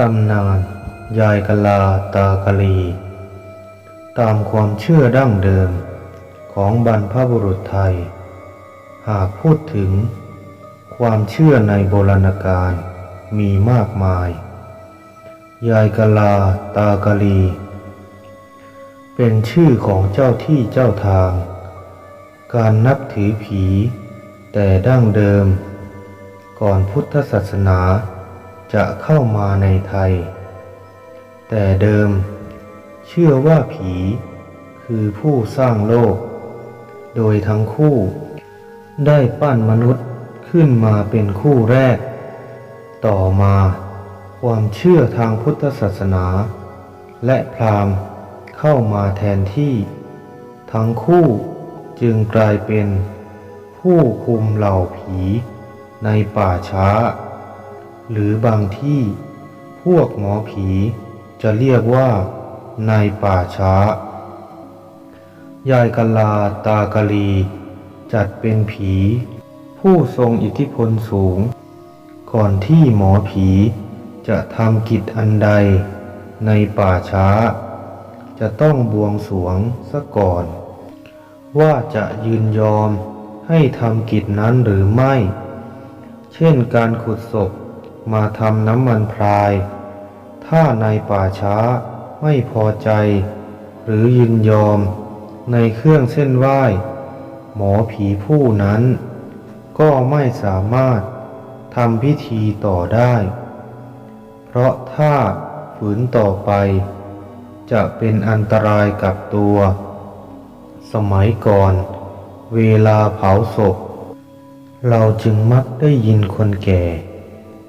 ตำนาน ยายกะลาตากะลี ตามความเชื่อดั้งเดิมของบรรพบุรุษไทย หากพูดถึง ความเชื่อในโบราณกาลมีมากมาย ยายกะลาตากะลี เป็นชื่อของเจ้าที่เจ้าทาง การนับถือผี แต่ดั้งเดิม ก่อนพุทธศาสนา จะเข้ามาในไทย แต่เดิม เชื่อว่าผี คือผู้สร้างโลก โดยทั้งคู่ ได้ปั้นมนุษย์ขึ้นมาเป็นคู่แรก ต่อมาความเชื่อทางพุทธศาสนา และพราหมณ์เข้ามาแทนที่ ทั้งคู่จึงกลายเป็นผู้คุมเหล่าผีในป่าช้า หรือบางที่พวกหมอผีจะเรียกว่าในป่าช้า ยายกลาตากลี จัดเป็นผี ผู้ทรงอิทธิพลสูง ก่อนที่หมอผีจะทำกิจอันใดในป่าช้า จะต้องบวงสรวงซะก่อน ว่าจะยืนยอมให้ทำกิจนั้นหรือไม่ เช่นการขุดศพ มาทำน้ำมันพราย ถ้าในป่าช้าไม่พอใจ หรือยินยอมในเครื่องเส้นไหว้ หมอผีผู้นั้น ก็ไม่สามารถทำพิธีต่อได้ เพราะถ้าฝืนต่อไป จะเป็นอันตรายกับตัว สมัยก่อน เวลาเผาศพ เราจึงมักได้ยินคนแก่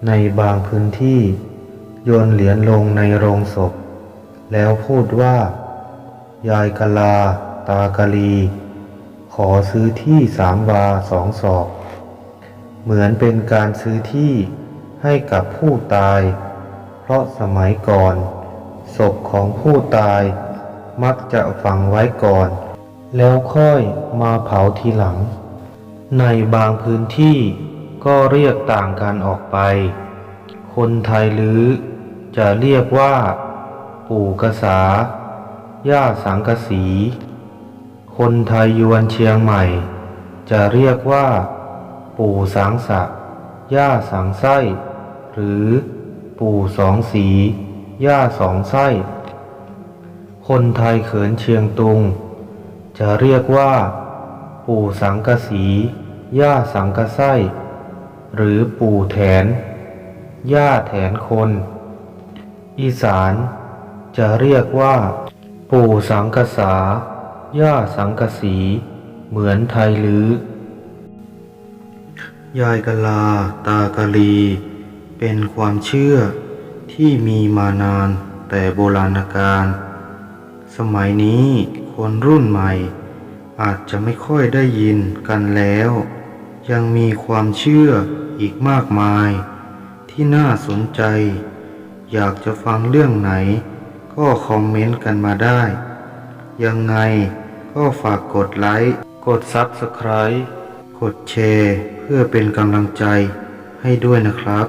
ในบางพื้นที่ โยนเหรียญลงในโรงศพ แล้วพูดว่า ยายกะลา ตากะลี ขอซื้อที่สามวาสองศอก เหมือนเป็นการซื้อที่ให้กับผู้ตาย เพราะสมัยก่อน ศพของผู้ตายมักจะฝังไว้ก่อน แล้วค่อยมาเผาทีหลัง ในบางพื้นที่ ก็เรียกต่างกันออกไป คนไทยหรือ จะเรียกว่า ปู่กษา ย่าสังกสี คนไทยยวนเชียงใหม่ จะเรียกว่า ปู่สังสะ ย่าสังไส้ หรือปู่สองสี ย่าสองไส้ คนไทยเขินเชียงตุง จะเรียกว่า ปู่สังกสี ย่าสังกไส้ หรือปู่แถน ย่าแถนคน อีสานจะเรียกว่า ปู่สังกษา ย่าสังกสี เหมือนไทยหรือยายกะลา ตากะลี เป็นความเชื่อที่มีมานานแต่โบราณกาลสมัยนี้คนรุ่นใหม่ อาจจะไม่ค่อยได้ยินกันแล้ว ยังมีความเชื่อ อีกมากมาย ที่น่าสนใจ อยากจะฟังเรื่องไหน ก็คอมเมนต์กันมาได้ ยังไงก็ฝากกดไลค์ กด Subscribe กดแชร์ เพื่อเป็นกำลังใจให้ด้วยนะครับ